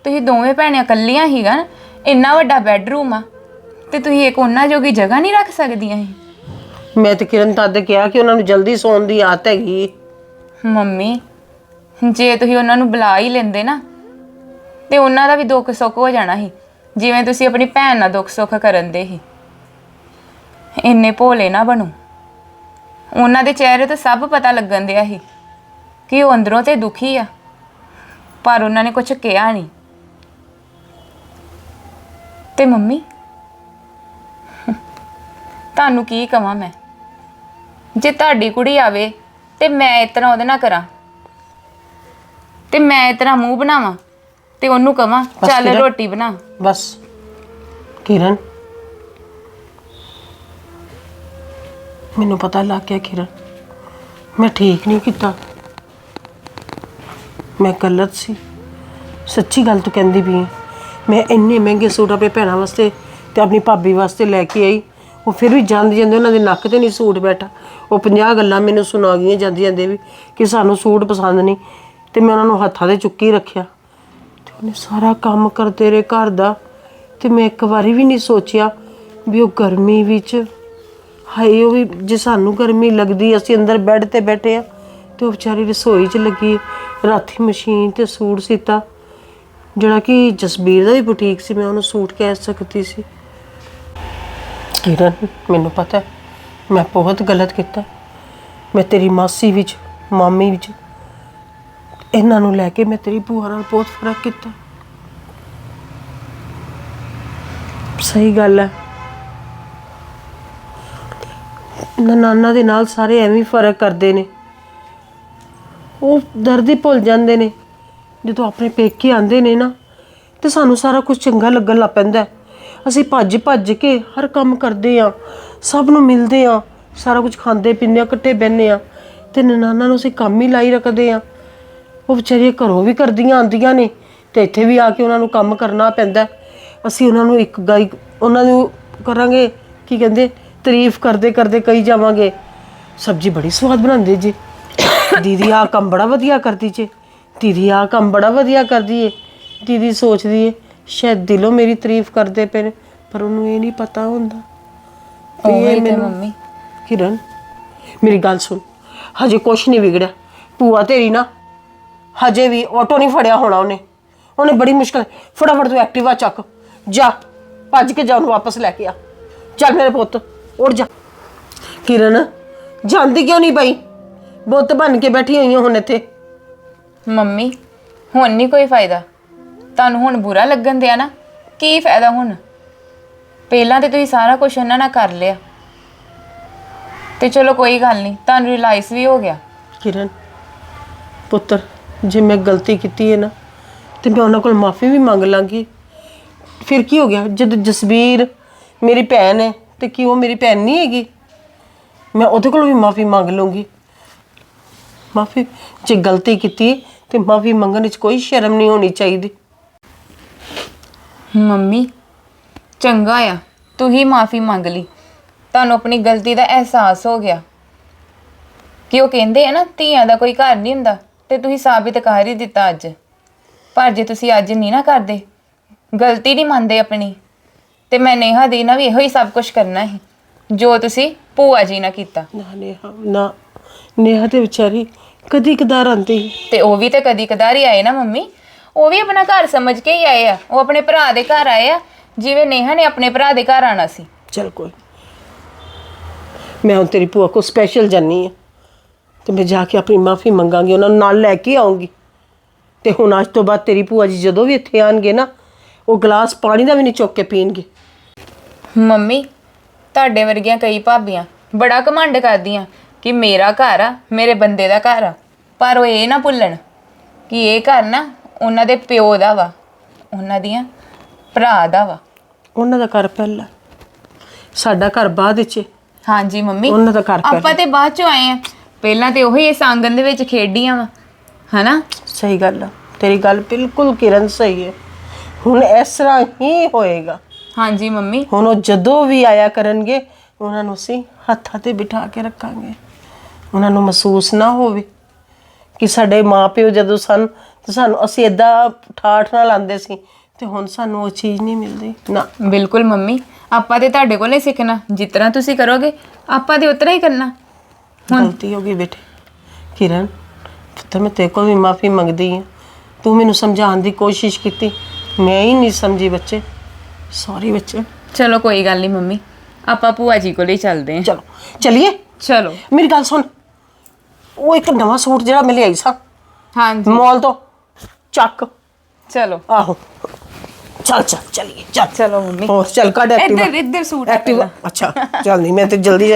ਤੁਸੀਂ ਦੋਵੇਂ ਭੈਣਾਂ ਇਕੱਲੀਆਂ ਹੀਗਾ ਇੰਨਾ ਵੱਡਾ ਬੈੱਡਰੂਮ ਆ। ਤੇ ਤੁਸੀਂ ਇੱਕ ਉਹਨਾਂ ਜੋਗੀ ਜਗ੍ਹਾ ਨਹੀਂ ਰੱਖ ਸਕਦੀਆਂ ਸੀ
ਮੈਂ ਤੇ ਕਿਰਨ ਤਦ ਕਿਹਾ ਕਿ ਉਹਨਾਂ ਨੂੰ ਜਲਦੀ ਸੌਣ ਦੀ ਆਦਤ ਹੈਗੀ।
ਮੰਮੀ ਜੇ ਤੁਸੀਂ ਉਹਨਾਂ ਨੂੰ ਬੁਲਾ ਹੀ ਲੈਂਦੇ ਨਾ ਤੇ ਉਹਨਾਂ ਦਾ ਵੀ ਦੁੱਖ ਸੁੱਖ ਹੋ ਜਾਣਾ ਸੀ ਜਿਵੇਂ ਤੁਸੀਂ ਆਪਣੀ ਭੈਣ ਨਾਲ ਦੁੱਖ ਸੁੱਖ ਕਰਨ ਦੇ ਸੀ। ਇੰਨੇ ਭੋਲੇ ਨਾ ਬਣੋ। ਉਹਨਾਂ ਦੇ ਚਿਹਰੇ ਤੋਂ ਸਭ ਪਤਾ ਲੱਗਣ ਦਿਆ ਸੀ ਕਿ ਉਹ ਅੰਦਰੋਂ ਤੇ ਦੁਖੀ ਆ ਪਰ ਉਹਨਾਂ ਨੇ ਕੁਝ ਕਿਹਾ ਨਹੀਂ। ਤੇ ਮੰਮੀ ਤੁਹਾਨੂੰ ਕੀ ਕਵਾਂ ਮੈਂ? ਜੇ ਤੁਹਾਡੀ ਕੁੜੀ ਆਵੇ ਤੇ ਮੈਂ ਇਤਨਾ ਉਹਦੇ ਨਾਲ ਕਰਾਂ। ਤੇ ਮੈਂ ਇਤਨਾ ਮੂੰਹ ਬਣਾਵਾਂ ਤੇ ਉਹਨੂੰ ਕਵਾਂ ਚੱਲ
ਕਿਰਨ।
ਰੋਟੀ ਬਣਾ।
ਬਸ। ਕਿਰਨ। ਮੈਨੂੰ ਪਤਾ ਲੱਗ ਗਿਆ ਕਿਰਨ। ਮੈਂ ਠੀਕ ਨਹੀਂ ਕੀਤਾ। ਮੈਂ ਗਲਤ ਸੀ। ਸੱਚੀ ਗੱਲ ਤੂੰ ਕਹਿੰਦੀ ਵੀ। ਮੈਂ ਇੰਨੇ ਮਹਿੰਗੇ ਸੂਟ ਆਪਣੇ ਭੈਣਾਂ ਵਾਸਤੇ ਤੇ ਆਪਣੀ ਭਾਬੀ ਵਾਸਤੇ ਲੈ ਕੇ ਆਈ। ਉਹ ਫਿਰ ਵੀ ਜਾਂਦੇ ਜਾਂਦੇ ਉਹਨਾਂ ਦੇ ਨੱਕ ਤੇ ਨਹੀਂ ਸੂਟ ਬੈਠਾ। ਉਹ 50 ਗੱਲਾਂ ਮੈਨੂੰ ਸੁਣਾ ਗਈਆਂ ਜਾਂਦੀ ਜਾਂਦੇ ਵੀ ਕਿ ਸਾਨੂੰ ਸੂਟ ਪਸੰਦ ਨਹੀਂ ਤੇ ਮੈਂ ਉਹਨਾਂ ਨੂੰ ਹੱਥਾਂ ਤੇ ਚੁੱਕੀ ਰੱਖਿਆ। ਤੇ ਉਹਨੇ ਸਾਰਾ ਕੰਮ ਕਰਦੇ ਰਹੇ ਘਰ ਦਾ ਤੇ ਮੈਂ ਇੱਕ ਵਾਰੀ ਵੀ ਨਹੀਂ ਸੋਚਿਆ ਵੀ ਉਹ ਗਰਮੀ ਵਿੱਚ ਹਾਏ ਉਹ ਵੀ ਜੇ ਸਾਨੂੰ ਗਰਮੀ ਲੱਗਦੀ ਅਸੀਂ ਅੰਦਰ ਬੈੱਡ ਤੇ ਬੈਠੇ ਆ ਤੇ ਉਹ ਵਿਚਾਰੀ ਰਸੋਈ 'ਚ ਲੱਗੀ ਰਾਤੀ ਮਸ਼ੀਨ ਤੇ ਸੂਟ ਸੀਤਾ। ਜਿਹੜਾ ਕਿ ਜਸਬੀਰ ਦਾ ਵੀ ਬੁਟੀਕ ਸੀ, ਮੈਂ ਉਹਨੂੰ ਸੂਟ ਕਹਿ ਸਕਦੀ ਸੀ। ਕਿਰਨ ਮੈਨੂੰ ਪਤਾ ਹੈ, ਮੈਂ ਬਹੁਤ ਗਲਤ ਕੀਤਾ ਮੈਂ ਤੇਰੀ ਮਾਸੀ ਵਿੱਚ ਮਾਮੀ ਵਿੱਚ ਇਹਨਾਂ ਨੂੰ ਲੈ ਕੇ ਮੈਂ ਤੇਰੀ ਭੂਆ ਨਾਲ ਬਹੁਤ ਫ਼ਰਕ ਕੀਤਾ ਸਹੀ ਗੱਲ ਹੈ। ਨਾਨਾ ਦੇ ਨਾਲ ਸਾਰੇ ਐਵੇਂ ਹੀ ਫ਼ਰਕ ਕਰਦੇ ਨੇ। ਉਹ ਦਰਦ ਹੀ ਭੁੱਲ ਜਾਂਦੇ ਨੇ। ਜਦੋਂ ਆਪਣੇ ਪੇਕੇ ਆਉਂਦੇ ਨੇ ਨਾ ਤੇ ਸਾਨੂੰ ਸਾਰਾ ਕੁਝ ਚੰਗਾ ਲੱਗਣ ਲੱਗ ਪੈਂਦਾ ਹੈ। ਅਸੀਂ ਭੱਜ ਭੱਜ ਕੇ ਹਰ ਕੰਮ ਕਰਦੇ ਆ ਸਭ ਨੂੰ ਮਿਲਦੇ ਆ ਸਾਰਾ ਕੁਝ ਖਾਂਦੇ ਪੀਂਦੇ ਆ ਇਕੱਠੇ ਬਹਿੰਦੇ ਆ ਤੇ ਨਨਾਨਾ ਨੂੰ ਅਸੀਂ ਕੰਮ ਹੀ ਲਾਈ ਰੱਖਦੇ ਆ ਉਹ ਵਿਚਾਰੀਆਂ ਘਰੋਂ ਵੀ ਕਰਦੀਆਂ ਆਂਦੀਆਂ ਨੇ ਤੇ ਇੱਥੇ ਵੀ ਆ ਕੇ ਉਹਨਾਂ ਨੂੰ ਕੰਮ ਕਰਨਾ ਪੈਂਦਾ। ਅਸੀਂ ਉਹਨਾਂ ਨੂੰ ਇੱਕ ਗਾਈ, ਉਹਨਾਂ ਨੂੰ ਕਰਾਂਗੇ, ਕੀ ਕਹਿੰਦੇ, ਤਾਰੀਫ ਕਰਦੇ ਕਰਦੇ ਕਹੀ ਜਾਵਾਂਗੇ, ਸਬਜ਼ੀ ਬੜੀ ਸਵਾਦ ਬਣਾਉਂਦੇ ਜੀ। ਦੀਦੀ ਆ ਕੰਮ ਬੜਾ ਵਧੀਆ ਕਰਦੀ ਜੇ, ਦੀਦੀ ਆ ਕੰਮ ਬੜਾ ਵਧੀਆ ਕਰਦੀ ਏ, ਦੀਦੀ ਸੋਚਦੀ ਏ ਸ਼ਾਇਦ ਦਿਲੋਂ ਮੇਰੀ ਤਾਰੀਫ ਕਰਦੇ ਪਏ ਨੇ ਪਰ ਉਹਨੂੰ ਇਹ ਨਹੀਂ ਪਤਾ ਹੁੰਦਾ। ਵੀ
ਉਹੀ
ਇਹ
ਤੇ
ਮੈਨੂੰ-
ਮੰਮੀ।
ਕਿਰਨ ਮੇਰੀ ਗੱਲ ਸੁਣ। ਹਜੇ ਕੁਛ ਨਹੀਂ ਵਿਗੜਿਆ। ਭੂਆ ਤੇਰੀ ਨਾ ਹਜੇ ਵੀ ਆਟੋ ਨਹੀਂ ਫੜਿਆ ਹੋਣਾ ਉਹਨੇ। ਉਹਨੇ ਬੜੀ ਮੁਸ਼ਕਲ ਫਟਾਫਟ ਤੂੰ ਐਕਟਿਵਾ ਚੱਕ। ਜਾ ਭੱਜ ਕੇ ਜਾ ਉਹਨੂੰ ਵਾਪਸ ਲੈ ਕੇ ਆ। ਚੱਲ ਮੇਰੇ ਪੁੱਤ ਉੱਠ ਜਾ। ਕਿਰਨ ਜਾਂਦੀ ਕਿਉਂ ਨਹੀਂ ਬਈ ਬੁੱਤ ਬਣ ਕੇ ਬੈਠੀ ਹੋਈ ਹਾਂ ਹੁਣ ਇੱਥੇ।
ਮੰਮੀ ਹੁਣ ਨਹੀਂ ਕੋਈ ਫਾਇਦਾ। ਤੁਹਾਨੂੰ ਹੁਣ ਬੁਰਾ ਲੱਗਣ ਦਿਆ ਨਾ? ਕੀ ਫਾਇਦਾ ਹੁਣ? ਪਹਿਲਾਂ ਤੇ ਤੁਸੀਂ ਸਾਰਾ ਕੁਝ ਉਹਨਾਂ ਨਾਲ ਕਰ ਲਿਆ। ਤੇ ਚਲੋ ਕੋਈ ਗੱਲ ਨਹੀਂ, ਤੁਹਾਨੂੰ ਰਿਅਲਾਈਜ਼ ਵੀ ਹੋ ਗਿਆ।
ਕਿਰਨ, ਪੁੱਤਰ, ਜੇ ਮੈਂ ਗਲਤੀ ਕੀਤੀ ਹੈ ਨਾ, ਤੇ ਮੈਂ ਉਹਨਾਂ ਕੋਲ ਮਾਫੀ ਵੀ ਮੰਗ ਲਾਂਗੀ। ਫਿਰ ਕੀ ਹੋ ਗਿਆ? ਜਦ ਜਸਬੀਰ ਮੇਰੀ ਭੈਣ ਹੈ, ਤੇ ਕੀ ਉਹ ਮੇਰੀ ਭੈਣ ਨਹੀਂ ਹੈਗੀ? ਮੈਂ ਉਹਦੇ ਕੋਲ ਵੀ ਮਾਫੀ ਮੰਗ ਲਵਾਂਗੀ ਮਾਫੀ, ਜੇ ਗਲਤੀ ਕੀਤੀ, ਤੇ ਮਾਫੀ ਮੰਗਣ ਵਿੱਚ ਕੋਈ ਸ਼ਰਮ ਨਹੀਂ ਹੋਣੀ ਚਾਹੀਦੀ।
ਮੰਮੀ ਚੰਗਾ ਆ ਤੂੰ ਹੀ ਮਾਫੀ ਮੰਗ ਲਈ। ਤੁਹਾਨੂੰ ਆਪਣੀ ਗਲਤੀ ਦਾ ਅਹਿਸਾਸ ਹੋ ਗਿਆ। ਕਿ ਉਹ ਕਹਿੰਦੇ ਆ ਨਾ ਧੀਆਂ ਦਾ ਕੋਈ ਘਰ ਨਹੀਂ ਹੁੰਦਾ ਤੇ ਤੁਸੀਂ ਸਾਬਿਤ ਕਰ ਹੀ ਦਿੱਤਾ ਅੱਜ। ਪਰ ਜੇ ਤੁਸੀਂ ਅੱਜ ਨਹੀਂ ਨਾ ਕਰਦੇ ਗਲਤੀ ਨਹੀਂ ਮੰਨਦੇ ਆਪਣੀ ਤੇ ਮੈਂ ਨੇਹਾ ਦੀ ਨਾ ਵੀ ਇਹੋ ਹੀ ਸਭ ਕੁਝ ਕਰਨਾ ਹੈ ਜੋ ਤੁਸੀਂ ਭੂਆ ਜੀ ਨਾਲ ਕੀਤਾ।
ਨਾ ਨੇਹਾ ਨਾ। ਨੇਹਾ ਤੇ ਵਿਚਾਰੀ ਕਦੀ ਕਦਾਰ ਆਂਦੀ
ਤੇ ਉਹ ਵੀ ਤੇ ਕਦੀ ਕਦਾਰ ਹੀ ਆਏ ਨਾ ਮੰਮੀ। ਉਹ ਵੀ ਆਪਣਾ ਘਰ ਸਮਝ ਕੇ ਹੀ ਆਏ ਆ। ਉਹ ਆਪਣੇ ਭਰਾ ਦੇ ਘਰ ਆਏ ਆ। ਜਿਵੇਂ ਨੇਹਾ ਨੇ ਆਪਣੇ ਭਰਾ ਦੇ ਘਰ ਆਣਾ ਸੀ।
ਚਲ ਕੋਈ ਮੈਂ ਹੁਣ ਤੇਰੀ ਭੂਆ ਕੋ ਸਪੈਸ਼ਲ ਜਾਨੀ ਆ ਤੇ ਮੈਂ ਜਾ ਕੇ ਆਪਣੀ ਮਾਫੀ ਮੰਗਾਂਗੀ ਉਹਨਾਂ ਨੂੰ ਨਾਲ ਲੈ ਕੇ ਆਉਂਗੀ। ਤੇ ਹੁਣ ਅੱਜ ਤੋਂ ਬਾਅਦ ਤੇਰੀ ਭੂਆ ਜੀ ਜਦੋਂ ਵੀ ਇੱਥੇ ਆਣਗੇ ਨਾ ਉਹ ਗਲਾਸ ਪਾਣੀ ਦਾ ਵੀ ਨਹੀਂ ਚੁੱਕ ਕੇ ਪੀਣਗੇ।
ਮੰਮੀ ਤੁਹਾਡੇ ਵਰਗੀਆਂ ਕਈ ਭਾਬੀਆਂ ਬੜਾ ਘਮੰਡ ਕਰਦੀਆਂ ਕਿ ਮੇਰਾ ਘਰ ਆ ਮੇਰੇ ਬੰਦੇ ਦਾ ਘਰ ਆ। ਪਰ ਉਹ ਇਹ ਨਾ ਭੁੱਲਣ ਕਿ ਇਹ ਘਰ ਨਾ ਉਹਨਾਂ ਦੇ ਪਿਓ ਦਾ ਵਾ ਉਹਨਾਂ ਦੀਆਂ ਭਰਾ ਦਾ ਵਾ।
ਉਹਨਾਂ ਦਾ ਘਰ ਪਹਿਲਾਂ। ਸਾਡਾ ਘਰ ਬਾਅਦ ਵਿੱਚ।
ਹਾਂਜੀ ਮੰਮੀ।
ਉਹਨਾਂ ਦਾ ਘਰ
ਆਪਾਂ ਤੇ ਬਾਅਦ ਚੋਂ ਆਏ ਆ। ਪਹਿਲਾਂ ਤੇ ਉਹੀ ਇਸ ਆਂਗਨ ਦੇ ਵਿੱਚ ਖੇਡੀਆਂ ਵਾ ਹਨਾ?
ਸਹੀ ਗੱਲ ਆ। ਤੇਰੀ ਗੱਲ ਬਿਲਕੁਲ ਕਿਰਨ ਸਹੀ ਹੈ। ਹੁਣ ਇਸ ਤਰ੍ਹਾਂ ਹੀ ਹੋਏਗਾ।
ਹਾਂਜੀ ਮੰਮੀ।
ਹੁਣ ਉਹ ਜਦੋਂ ਵੀ ਆਇਆ ਕਰਨਗੇ ਉਹਨਾਂ ਨੂੰ ਅਸੀਂ ਹੱਥਾਂ ਤੇ ਬਿਠਾ ਕੇ ਰੱਖਾਂਗੇ। ਉਹਨਾਂ ਨੂੰ ਮਹਿਸੂਸ ਨਾ ਹੋਵੇ ਕਿ ਸਾਡੇ ਮਾਪਿਓ ਜਦੋਂ ਸਨ ਤੇ ਸਾਨੂੰ ਅਸੀਂ ਇਦਾਂ ਠਾਠ ਨਾਲ ਆਂਦੇ ਸੀ ਤੇ ਹੁਣ ਸਾਨੂੰ ਉਹ ਚੀਜ਼ ਨਹੀਂ ਮਿਲਦੀ। ਨਾ।
ਬਿਲਕੁਲ ਮੰਮੀ ਆਪਾਂ ਤੇ ਤੁਹਾਡੇ ਕੋਲੇ ਸਿੱਖਣਾ। ਜਿਸ ਤਰ੍ਹਾਂ ਤੁਸੀਂ ਕਰੋਗੇ ਆਪਾਂ ਤੇ ਉਤਰਾ ਹੀ ਕਰਨਾ।
ਗਲਤੀ ਹੋ ਗਈ ਬੇਟੇ। ਕਿਰਨ ਪੁੱਤਰ ਮੈਂ ਤੇਰੇ ਕੋਲ ਵੀ ਮਾਫੀ ਮੰਗਦੀ ਹਾਂ। ਤੂੰ ਮੈਨੂੰ ਸਮਝਾਉਣ ਦੀ ਕੋਸ਼ਿਸ਼ ਕੀਤੀ। ਮੈਂ ਹੀ ਨਹੀਂ ਸਮਝੀ ਬੱਚੇ। ਸੌਰੀ ਬੱਚੇ।
ਚਲੋ ਕੋਈ ਗੱਲ ਨਹੀਂ ਮੰਮੀ। ਆਪਾਂ ਭੂਆ ਜੀ ਕੋਲੇ ਹੀ ਚੱਲਦੇ ਹਾਂ।
ਚਲੋ। ਚਲਿਏ?
ਚਲੋ।
ਮੇਰੀ ਗੱਲ ਸੁਣ। ਉਹ ਇੱਕ ਨਵਾਂ ਸੂਟ ਜਿਹੜਾ ਮੈਂ ਲਿਆਈ ਸਾਂ।
ਹਾਂਜੀ।
ਮਾਲ ਤੋਂ। ਚੱਕ।
ਚਲੋ।
ਆਹੋ। ਚੱਲ ਚੱਲ ਚਲੀਏ ਚੱਲ।
ਚਲੋ ਮੰਮੀ।
ਹੋਰ ਚੱਲ ਕੱਢ ਐਕਟਿਵਾ
ਇੱਧਰ ਇੱਧਰ ਸੂਟ
ਐਕਟਿਵਾ ਅੱਛਾ ਚੱਲ ਨਹੀਂ ਮੈਂ ਤੇ ਜਲਦੀ